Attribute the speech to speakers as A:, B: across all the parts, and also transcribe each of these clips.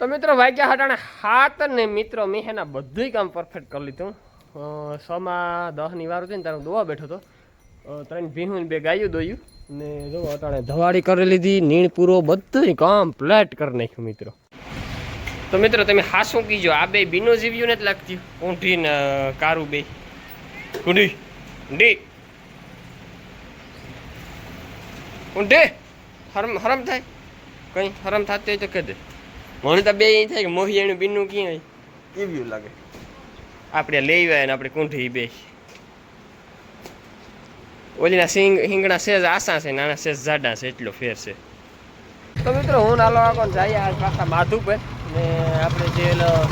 A: તો મિત્રો, વાગ્યા હટાણે હાથ ને મિત્રો, મેં એના બધુંય કામ પરફેક્ટ કરી લીધું. છમાં દસની વાર હતી ને ત્યારે દોવા બેઠો હતો. ત્રણ ભીહું બે ગાયું દોયું. ને જો અટાણે ધવાડી કરી લીધી, નીણ પૂરો બધું કમ્પ્લેટ કરી નાખ્યું મિત્રો. તો મિત્રો, તમે હાસું કીજો, આ બે બીનો જીવ્યું નથી લાગતી. ઊંઠી ને કારું બે. ઊંડી ઊંડી ઊંઢે હરમ હરમ થાય? કંઈ હરમ થતી હોય તો કહી દે. મને તો બે એ થાય કે મોહિયાનું બીનું ક્યાં હોય? એવ્યું લાગે? આપણે લઈ આવ્યા ને આપણે કુંઠી બે ઓલીના સિંગ હિંગણા સેજ આસા છે નાના સેજ જાડા છે એટલો ફેર છે. તો મિત્રો હું નાલો આગો જઈએ આજ પાછા માધુ પર. ને આપણે જે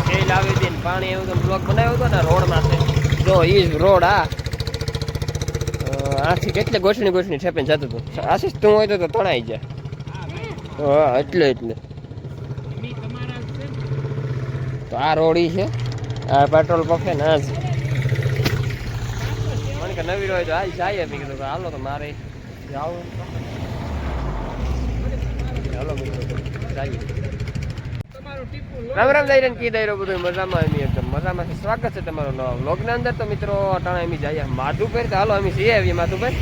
A: સેલ આવી હતી ને પાણી એવું તો બ્લોક બનાવ્યો હતો ને રોડમાં છે. જો ઈ જ રોડ આ. આથી કેટલે ગોઠણી ગોઠણી ઠેપીને જતું હતું. આશીષ તું હોય તો તો તણાઈ જાય હા એટલે એટલે. આ રોડી છે. આ પેટ્રોલ પંપે ના મને કે નવી હોય તો આ જાય મેં કીધું હાલો તો મારે જાવું. હાલો જઈએ. રામ રામ દઈ કી દઈ બધું મજામાં એમ એકદમ મજામાં સ્વાગત છે તમારો નવા વ્લોગના અંદર. તો મિત્રો, અટાણા એમ જઈએ માધુભાઈ તો હાલો, અમે છીએ આવીએ માધુભાઈ.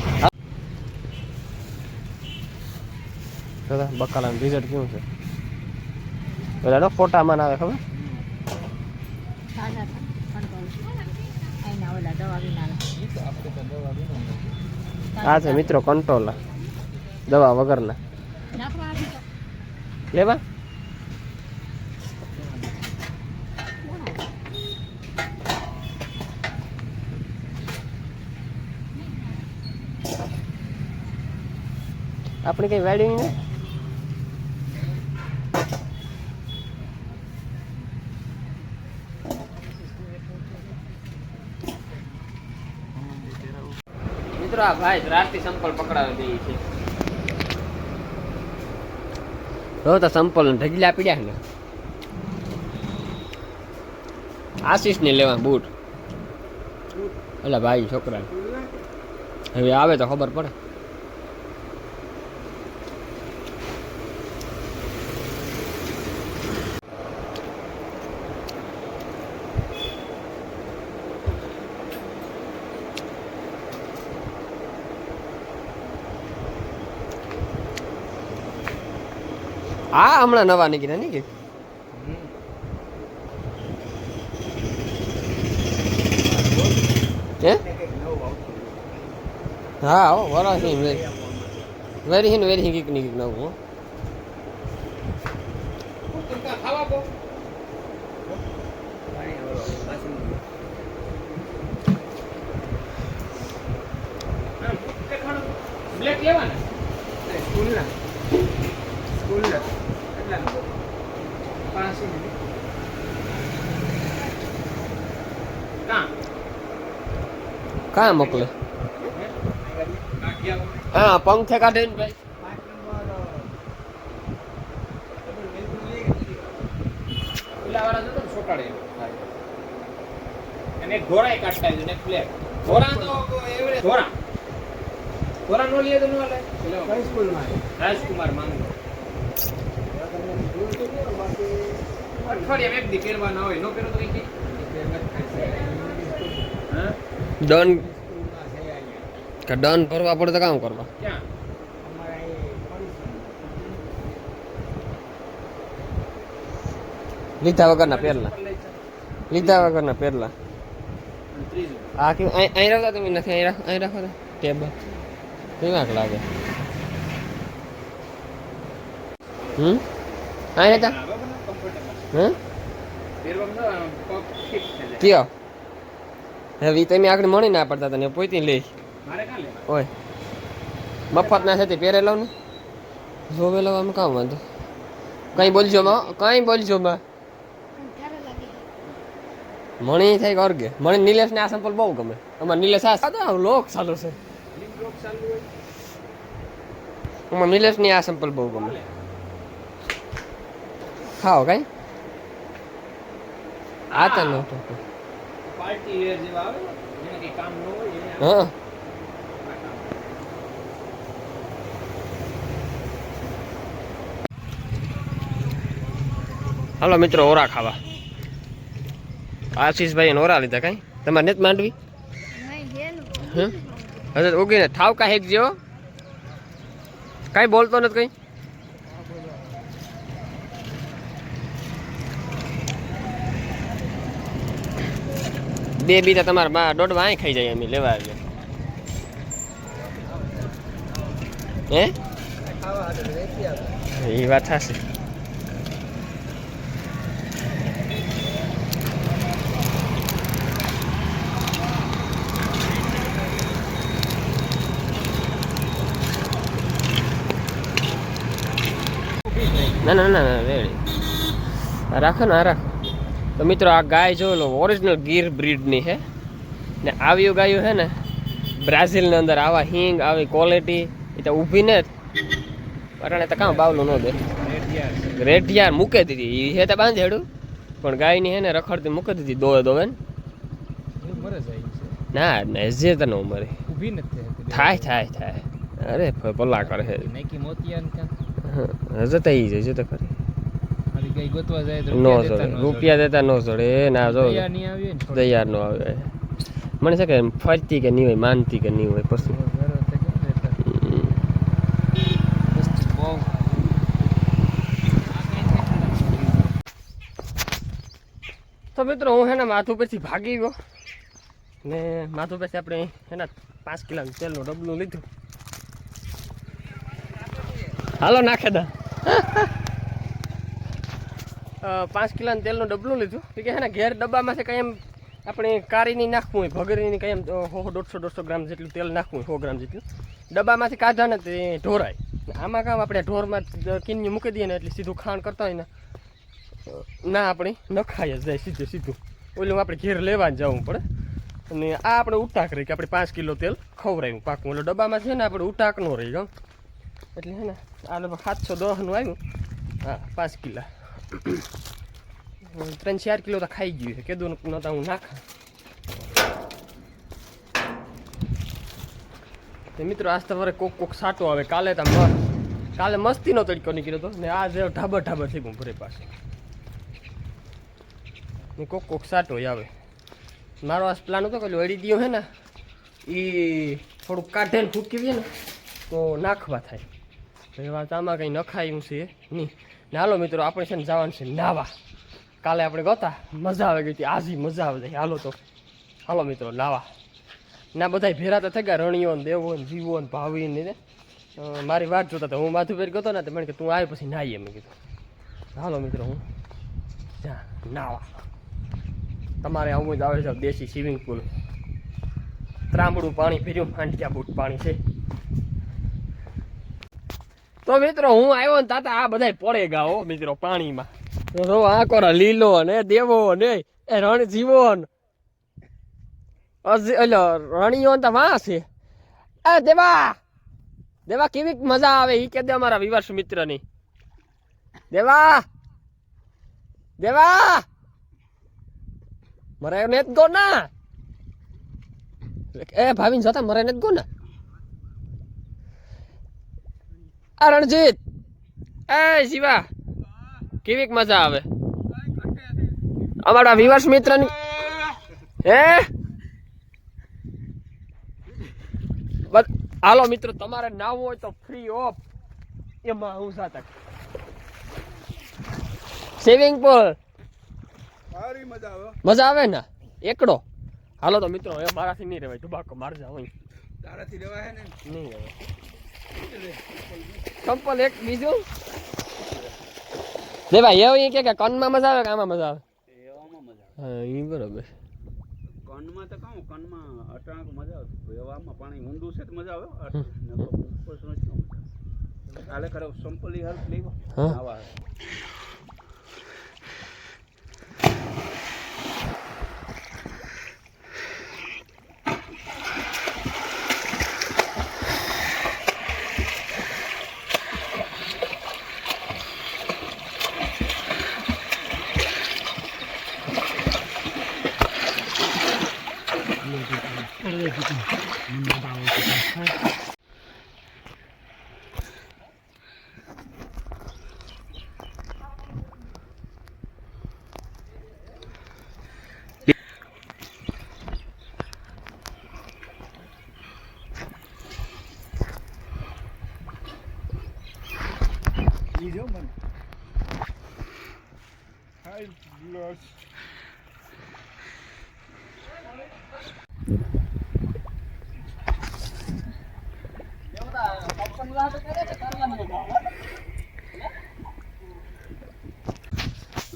A: દાદા, બકાલાનું રિઝલ્ટ કેવું છે? પેલા ફોટામાં ના આવે ખબર? આ છે મિત્રો કંટ્રોલ દવા વગરના. લેવા. આપણે કઈ વેડિંગ ને? મિત્રો આ ભાઈ, રાતથી સંપલ પકડાવી દે છે. તો તો સંપલ ઢગલા પીડ્યા ને. આશીષ ને લેવા બૂટ. એટલે ભાઈ, છોકરા. હવે આવે તો ખબર પડે. આ હમણાં નવા નીકળ્યા નહીં કે? હે? હા હો વરા. વેરી વેરી વેરી હિંગીક નીકળ નવું હો. બ્લેક લેવાના?
B: સ્કૂલના. સ્કૂલના. કેટલા પાંચ કાં?
A: કાં મોકલે? હા પંખે કાઢે ને ભાઈ
B: નંબર
C: અને કાઢતા ને ફ્લેટ તો એવરેજ ઘોડા. ઘોડા નો લે તો નો લે.
B: સ્કૂલમાં.
C: રાજકુમાર માંગો અઠવાડિયા એક દી ના હોય નો પહેરો તો કઈ
A: ડન. કે ડન ભરવા પડે તો કામ કરવા? લીધા વગરના પહેરલા. લીધા વગરના પહેરલા. આ કેવું? અહીં રાખતા તમે નથી અહીં રાખો અહીં રાખો ટેબલ. કેવાક લાગે? હમ? અહીં રહેતા
C: ફિટ
A: કયો? હવે તમે આગળ મળી ના પડતા તને પોઈતી લઈ. ઓય. મફત ના છે પહેરે લઉં ને? જોવેલો આમ કામ વાંધો. કઈ બોલજો માં, કઈ બોલજો માં. મણી થાય અર્ગે મણી નિલેશ ને આ સંપલ બહુ ગમે. અમાર નિલેશ આ સાદો લોક ચાલુ છે. અમાર નિલેશની આ સંપલ બહુ ગમે. ખાઓ કઈ. આ તો નહોતો
C: પાર્ટી વેર જેવા આવે ને, જેને કઈ કામ ન હોય
A: હા. હાલો મિત્રો ઓરા ખાવા. આશીષભાઈ એને ઓરા લીધા કઈ? તમારે નથી માંડવી? તો ઉગીને થાવ કા હેક જેવો કાંઈ બોલતો નથી કંઈ? બે બીજા તમારા બા દોઢ વાંય ખાઈ જાય અમે, લેવા આવીએ હે? એ વાત થશે ના ના ના રેડી રાખો ને, આ રાખો. તો મિત્રો આ ગાય જો લો ઓરિજિનલ ગીર બ્રીડની છે. ને આવી ગાયું છે ને બ્રાઝિલની અંદર આવા હિંગ આવી ક્વોલિટી એ તો ઊભી ને અટાણે તો કામ બાવલું ન દે. રેઢિયાર મૂકે દીધી. એ હે તો બાંધેડું. પણ ગાયની હે ને રખડતી મૂકી દીધી દોવે દોવે ને.
C: છે
A: ના ના જે તો ન મરે
C: ઊભી નથી
A: થાય થાય થાય. અરે પલ્લા કરે છે.
C: ક્યાં?
A: હજુ તો ઈ જજો તો ખરી.
C: ગાય ગોતવા જાય તો
A: નો જોડે. રૂપિયા દેતા નો જોડે. એ ના જો. તૈયાર નો આવે. મને છે કે ફરતી કે નહીં હોય માનતી કે નહીં હોય પછી.
C: તો
A: મિત્રો હું એના માથું પછી ભાગી ગયો. ને માથું પછી આપણે એના પાંચ કિલો તેલનું ડબલું લીધું. હાલો નાખે દા. પાંચ કિલોનું તેલનું ડબલું લીધું. કે હે ને, ઘેર ડબ્બામાં છે કંઈ એમ આપણે કારીની નાખવું હોય, ભગરીની કંઈ એમ હો દોઢસો દોઢસો ગ્રામ જેટલું તેલ નાખવું હોય સો ગ્રામ જેટલું. ડબ્બામાંથી કાઢા ને તે ઢોરાય. આમાં કામ આપણે ઢોરમાં કિન્ની મૂકી દઈએ ને એટલે સીધું ખાણ કરતા હોય ને ના આપણે નખાય જ જાય, સીધે સીધું. ઓલું આપણે ઘેર લેવા જવું પડે. અને આ આપણે ઉટાક રહી કે આપણે પાંચ કિલો તેલ ખવડાયું પાકું. એટલે ડબ્બામાં છે ને આપણે ઉટાક ન રહી ગયું એટલે હે ને, આ લગભગ સાતસો દસનું આવ્યું. હા, પાંચ કિલા. ત્રણ ચાર કિલો તો ખાઈ ગયું છે. કીધું તો હું નાખા. તે મિત્રો, આજ તમારે કોક કોક સાટો આવે. કાલે તો કાલે કાલે મસ્તીનો તડકો નીકળ્યો હતો ને આ જે ઢાબર ઢાબર થઈ ગયું ભરે પાસે ને કોક કોક સાટો આવે. મારો આ પ્લાન હતો કે અડી દીયો હે ને એ થોડુંક કાઢે ને ફૂટકી ને, તો નાખવા થાય. એ વાત આમાં કંઈ નખાયું છે નહીં. ને હાલો મિત્રો, આપણે છે ને જવાનું છે નાવા. કાલે આપણે ગતા, મજા આવે ગઈ હતી. આજી મજા આવે જાય હાલો તો. હાલો મિત્રો, નાવા. ના બધા ભેરા તો થઈ ગયા રણીઓ ને દેવો ને જીવો ને ભાવી ને મારી વાત જોતા હતા હું માથું ગયો ને તો મને કે તું આવ્યો પછી નાહીએ મેં કીધું. હાલો મિત્રો, હું જા, નાવા. તમારે આવું જ આવે છે દેશી સ્વિમિંગ પુલ ત્રાંબડું પાણી ફેર્યું ફાંટિયા બૂટ પાણી છે. તો મિત્રો, હું આવ્યો ને તાતા આ બધા પડે ગાઓ મિત્રો, પાણીમાં. તો આ કોરા લીલો ને દેવો ને, એ રણ જીવો ને. અજી એટલે રણીઓ તો વાં છે. એ દેવા! દેવા, કેવી મજા આવે એ કે દે અમારા વિવાસ મિત્રની. દેવા! દેવા! મરાયો ને જ ગો ના. એ ભાવીને જોતા મરાય ને જ ગો ના. આ રણજીત એ શિવા કેવીક મજા આવે? અમારા વિવાસ મિત્ર હે? બસ હાલો મિત્રો તમારે નાવું હોય તો ફ્રી ઓફ. એમાં હું સાતા સ્વિમિંગ પુલ
B: સારી મજા આવે.
A: મજા આવે ને? એકડો. હાલો તો મિત્રો એ મારાથી નહીં રહેવાય ટુબાકો મારજા હોય
B: તારાથી રહેવાય ને?
A: નહીં રહેવાય ચંપલ એક બીજું. દે ભાઈ એવું કે કનમાં મજા આવે કે આમાં મજા આવે? હા એ બરોબર.
B: કનમાં તો કહું કનમાં અટાણક મજા આવે. એવામાં પાણી ઊંડું છે તો મજા આવે ઉપર શું મજા આવે. કાલે કરે સંપલી હેલ્પ લેવો
A: હા.
B: આવા 太热情了，明年把我给开。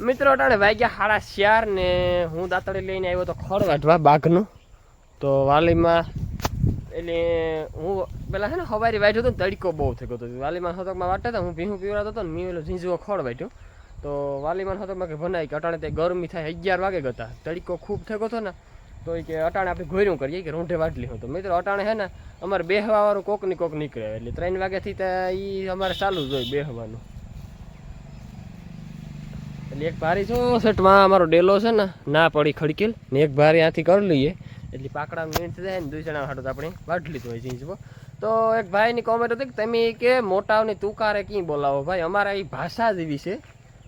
A: મિત્રો, અટાણે વાગ્યા સાડા ચાર ને હું દાંતળી લઈને આવ્યો તો ખડ વાઢવા બાઘનું તો વાલીમાં એટલે હું પેલા છે ને સવારે વાઢ્યો હતો તડકો બહુ થયો હતો. વાલીમાં હતકમાં વાટતા હતા, હું ભીહું પીવડાતો હતો ને મેં પેલો ઝીંઝવો ખડ વાઢ્યો. તો વાલીમાં હતકમાં કે ભનાય કે અટાણે તે ગરમી થાય અગિયાર વાગે ગતા. તડકો ખૂબ થયો હતો ને તો એ કે અટાણે આપણે ઘોર્યું કરીએ. કે રૂંઢે વાટલી હોય તો. મિત્રો, અટાણે હે ને, અમારે બેહવાવાળું કોકની કોક નીકળે. એટલે ત્રણ વાગ્યાથી તો એ અમારે ચાલુ જ હોય બેહવાનું. એટલે એક ભારી ચોસઠમાં અમારો ડેલો છે ને, ના પડી ખડકેલ. ને એક ભારી આથી કરી લઈએ. એટલે પાકડા થઈ જાય ને, દુઈ જણા હાટો આપણે વાટલી હોય જીંજવો તો એક ભાઈની કોમેન્ટ હતી કે તમે કે મોટાઓની તુકારે ક્યાં બોલાવો? ભાઈ, અમારા એ ભાષા જ એવી છે.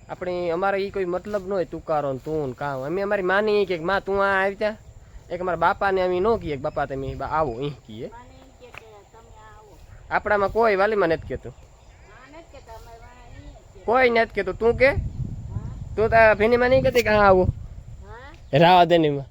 A: આપણી, અમારે એ કોઈ મતલબ ન હોય તુકારો તું કામ અમે અમારી માની કે માં તું આ આવી ત્યાં? એક મારા બાપાને અમે ન કહીએ બાપા તમે આવો અહીં કહીએ. આપણામાં કોઈ વાલીમાં નથી કહેતું. કોઈ નથી કહેતું. તું કે? તું તારા ભીનીમાં નહીં કહેતી કે હા આવો? રાવા દેનીમાં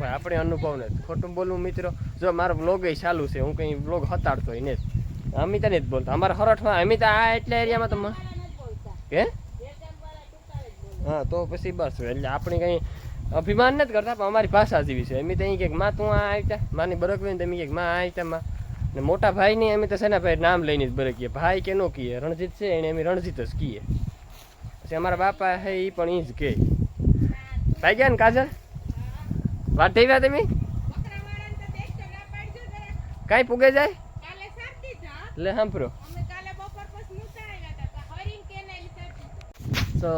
A: ભાઈ આપણે અનુભવ નથી. ખોટું બોલવું મિત્રો જો મારો બ્લોગ એ ચાલુ છે હું કંઈ બ્લોગ હતાડતો એને ને અમિતા નથી જ બોલતો. અમારા હરઠમાં અમિતા આ એટલા એરિયામાં તમે કે હા, તો પછી બસ એટલે આપણે કંઈ અભિમાન નથી કરતા, પણ અમારી ભાષા જેવી છે. એમ અહીં કંઈકમાં, તું આ આવી માની બરકવી ને તમે કંઈકમાં, આ આવી તા માં? ને મોટા ભાઈની અમે તો સેનાભાઈ નામ લઈને જ બરકીએ. ભાઈ કે નો કીએ? રણજીત છે, એને એમ રણજીત જ કીએ. પછી અમારા બાપા હે એ પણ એ જ કહે ભાઈ ગયા ને કાજલ? વાત થઈ ગયા તમે? કાંઈ પૂગે જાય? લે, સાંભળો. તો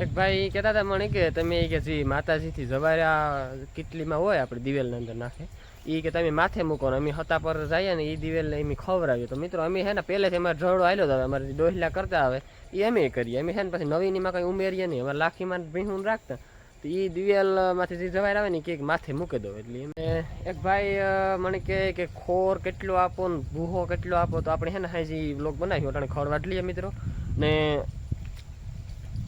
A: એક ભાઈ કહેતા હતા મને કે તમે કે જે માતાજીથી જવાર્યા કિટલીમાં હોય આપણે દિવેલની અંદર નાખે એ કે તમે માથે મૂકો ને અમે હતા પર જઈએ ને એ દિવેલને એમ ખવડાવીએ. તો મિત્રો અમે હે ને પહેલેથી અમારે ઝઘડો આવેલો હતો અમારે ડોહલા કરતા આવે એ અમે કરીએ. અમે હે ને પછી નવીનીમાં કંઈ ઉમેરીએ નહીં, અમારે લાખીમાં ભીહું રાખતા. તો એ દિવેલમાંથી જે જવાય આવે ને એ કે માથે મૂકી દો. એટલે એમ એક ભાઈ મને કહે કે ખોર કેટલો આપો ને ભૂહો કેટલો આપો, તો આપણે હે ને હાજી બ્લોગ બનાવ્યો અટાણે ખડ લઈએ મિત્રો. ને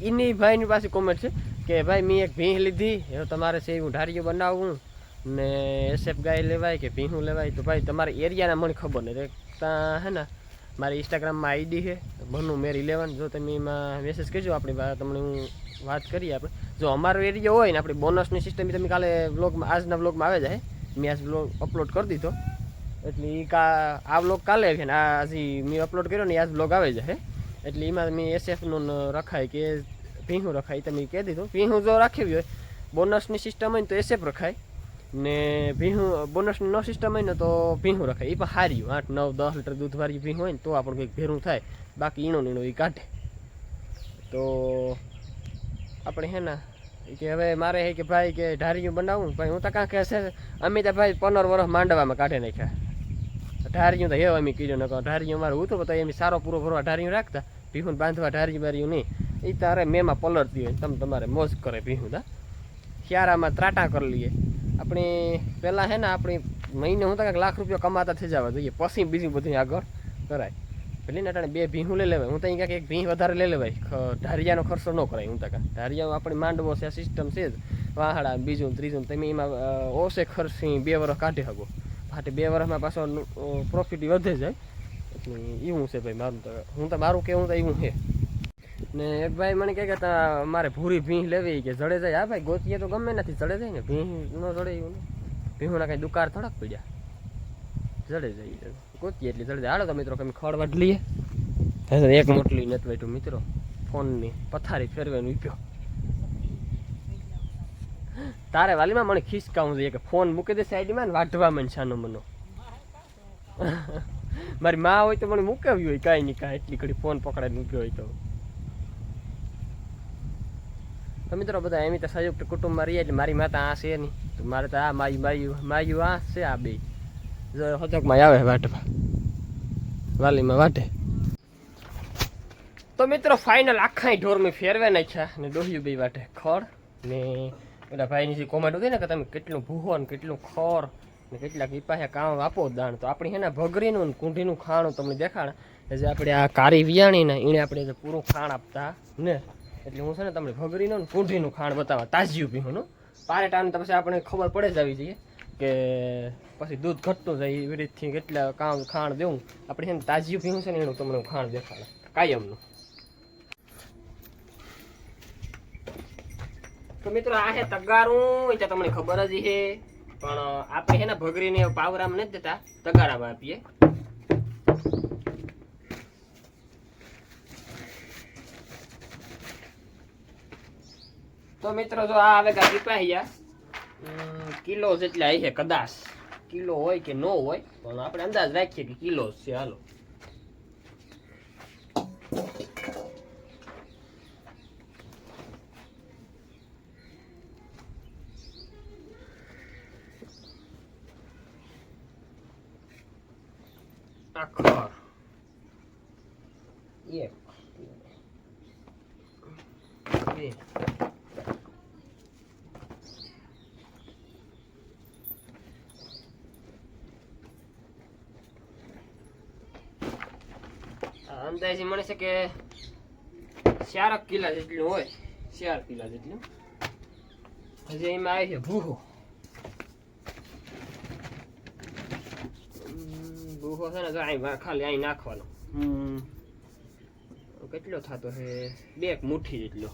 A: એની ભાઈની પાસે કોમેન્ટ છે કે ભાઈ, મેં એક ભીંહ લીધી, હવે તમારે છે એવું ઢારિયું બનાવવું ને એસેફ ગાય લેવાય કે ભીંહું લેવાય? તો ભાઈ, તમારા એરિયાના મને ખબર નહીં. ત્યાં હે ને, મારી ઇન્સ્ટાગ્રામમાં આઈડી છે, ભનું મેરી ઇલેવન જો તમે એમાં મેસેજ કરજો, આપણી તમને હું વાત કરીએ આપણે. જો અમારો એરિયા હોય ને, આપણી બોનસની સિસ્ટમ તમે કાલે બ્લોગમાં આજના બ્લોગમાં આવે જાય મેં આજ બ્લોગ અપલોડ કરી દીધો. એટલે એ કા આ બ્લોગ કાલે છે ને, આ હજી મેં અપલોડ કર્યો ને આજ બ્લોગ આવે જાય એટલે એમાં મેં એસએફનું રખાય કે ભીહું રખાય તમે કહી દીધું. ભીહું જો રાખ્યું હોય બોનસની સિસ્ટમ હોય ને તો એસએફ રખાય. ને ભીહું બોનસની ન સિસ્ટમ હોય ને તો ભીહું રખાય. એ પણ હાર્યું. આઠ, નવ, દસ લીટર દૂધ વાળી ભીહું હોય ને તો આપણું કંઈક ભેરું થાય. બાકી ઈણો નીણો એ કાઢે. તો આપણે હે ને કે હવે મારે હે કે ભાઈ કે ઢારિયું બનાવવું ભાઈ હું તો કાં કે છે, અમે ભાઈ પંદર વર્ષ માંડવામાં કાઢી નાખ્યા. ઢારિયું તો હેવ અમે કીધું. ન ઢારિયું મારું હતું તો એમ સારો પૂરો ભરવા ઢારિયું રાખતા. ભીહું બાંધવા ઢારી માર્યું નહીં. એ તારે મેમાં પલળતી હોય તમે તમારે મોજ કરે ભીહું દા શિયાળામાં ત્રાટા કરી લઈએ. આપણે પહેલાં હે ને આપણે મહિને હું તો કાંઈક લાખ રૂપિયા કમાતા થઈ જવા જોઈએ. પછી બીજું બધું આગળ કરાય. પેલી ને અટાણે બે ભીહું લઈ લેવાય. હું તો અહીંયા એક ભીહ વધારે લઈ લેવાય. ઢારિયાનો ખર્ચો ન કરાય હું તકા કાંઈ. ઢારિયામાં આપણી માંડવો છે સિસ્ટમ છે જ. વાહડા બીજું ત્રીજું તમે એમાં ઓછે ખર્ચથી બે વર્ષ કાઢી શકો. માટે બે વર્ષમાં પાછો પ્રોફિટ વધે જાય. એવું છે ભાઈ મારું તો હું તો મારું કેવું તો એવું છે ને એક ભાઈ મને કહે કે મારે ભૂરી ભીંહ લેવી કે જડે જાય. હા ભાઈ, ગોતીએ તો ગમે નથી. જડે જાય ને. ભીંહ ન જડે એવું ભીહુંના કાંઈ દુકાર થોડાક પડ્યા. જડે જાય ગોતીએ એટલે જડે જાય. હાલો તો મિત્રો, તમે ખડ વાટ લઈએ. એક મોટલી નથી બેઠું મિત્રો. ફોનની પથારી ફેરવીને ઉપ્યો તારે વાલીમાં મને ખિસકાવું જોઈએ કે ફોન મૂકી દે સાઈડમાં ને વાઢવા મને છાનો મનો. મારી માં હોય તો મને મૂકાવી હોય, કાંઈ નહીં, કાંઈ. એટલી ઘડી ફોન પકડાઈને મૂક્યો હોય તો. મિત્રો બધા, એમ તો સંયુક્ત કુટુંબમાં રહીએ એટલે મારી માતા આ છે નહીં. તો મારે તો આ માયું માયું માયું આ છે, આ બે. જો હતકમાં આવે વાટમાં. વાલીમાં વાટે. તો મિત્રો ફાઇનલ આખા ઢોર મેં ફેરવે નાખ્યા ને ડોહ્યું બે વાટે. ખડ ને પેલા ભાઈની જે કોમેન્ટ હતી ને કે તમે કેટલું ભૂહો ને કેટલું ખોર કેટલાક વિપાહે કામ આપો દાણ. તો આપણે એના ભગરીનું કુંઢીનું ખાણું તમને દેખાડે. જે આપણે આ કારી વિયાણી ને એને આપણે પૂરું ખાણ આપતા ને, એટલે હું છે ને તમને ભગરીનું કુંઢીનું ખાણ બતાવવા તાજ્યું પીવાનું પારે તો પછી આપણે ખબર પડે જ આવી જઈએ કે પછી દૂધ ઘટતું જાય એવી રીતથી કેટલા કામ ખાણ દેવું. આપણે છે ને તાજિયું પીવું છે ને એનું તમને ખાણ દેખાડે. કાયમનું. તો મિત્રો આ છે તગારું, એ તમને ખબર જ છે પણ આપણે છે ને ભગરીને પાવરામ નથી દેતા, તગારામાં આપીએ. તો મિત્રો, જો આ આવે કા પીપાહિયા કિલો જેટલા છે કદાચ. કિલો હોય કે ન હોય, પણ આપણે અંદાજ રાખીએ કે કિલો છે, હાલો. આખર એક બે આ અંદાજે મળે છે કે ચારક કિલા જેટલું હોય ચાર કિલા જેટલું હજી એમાં આવે છે ભૂહો હમ, ભૂહો છે ને અહીં ખાલી અહીં નાખવાનો. હમ. કેટલો થતો છે બે મુઠ્ઠી જેટલો.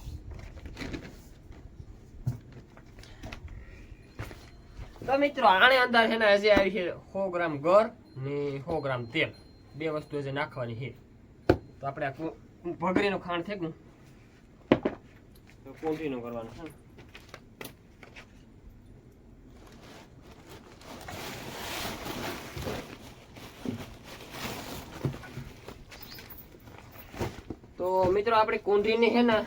A: તો મિત્રો આને અંદર છે ને હજી આવી છે સો ગ્રામ ગર ને સો ગ્રામ તેલ. બે વસ્તુ હજી નાખવાની છે. તો આપણે આ ભગરીનું ખાંડ થઈ ગયું કોંઠીનું કરવાનું છે ને? તો મિત્રો આપણે કુંઢીની હે ને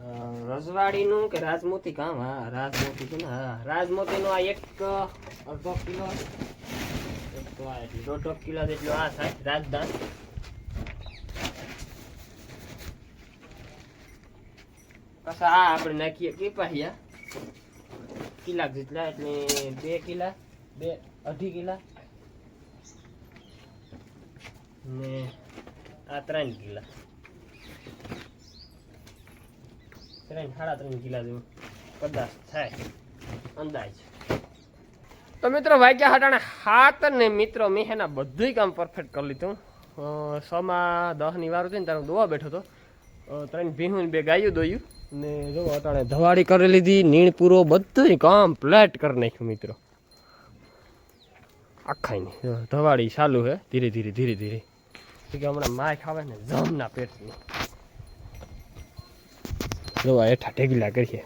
A: રજવાડી રજવાડીનું કે રાજમોતી કામ હા, રાજમોતી છે ને, હા. રાજમોતીનો આ એક અડધો કિલો દોઢ કિલો જેટલો આ થાય, રાજદાન. પાછા આ આપણે નાખીએ પીપાહિયા કિલા જેટલા એટલે બે કિલા, બે અઢી કિલા ને આ ત્રણ કિલા. ત્રણ, સાડા ત્રણ કિલા જેવું કદાચ થાય. અંદાજ. તો મિત્રો, વાગ્યા હટાણે હાથ ને મિત્રો, મેં એના બધું કામ પરફેક્ટ કરી લીધું. છમાં દસની વાર હતી ને ત્યારે દોવા બેઠો હતો. ત્રણ ભીનું બે ગાયું દોયું. ને જો અટાણે ધવાડી કરી લીધી, નીણ પૂરો બધું કમ્પ્લેટ કરી નાખ્યું મિત્રો. આખાની ધવાડી ચાલુ હે ધીરે ધીરે ધીરે ધીરે. કે હમણાં માય ખાવે ને જમના પેટની. જો આ હેઠા ઢેગલા કરીએ.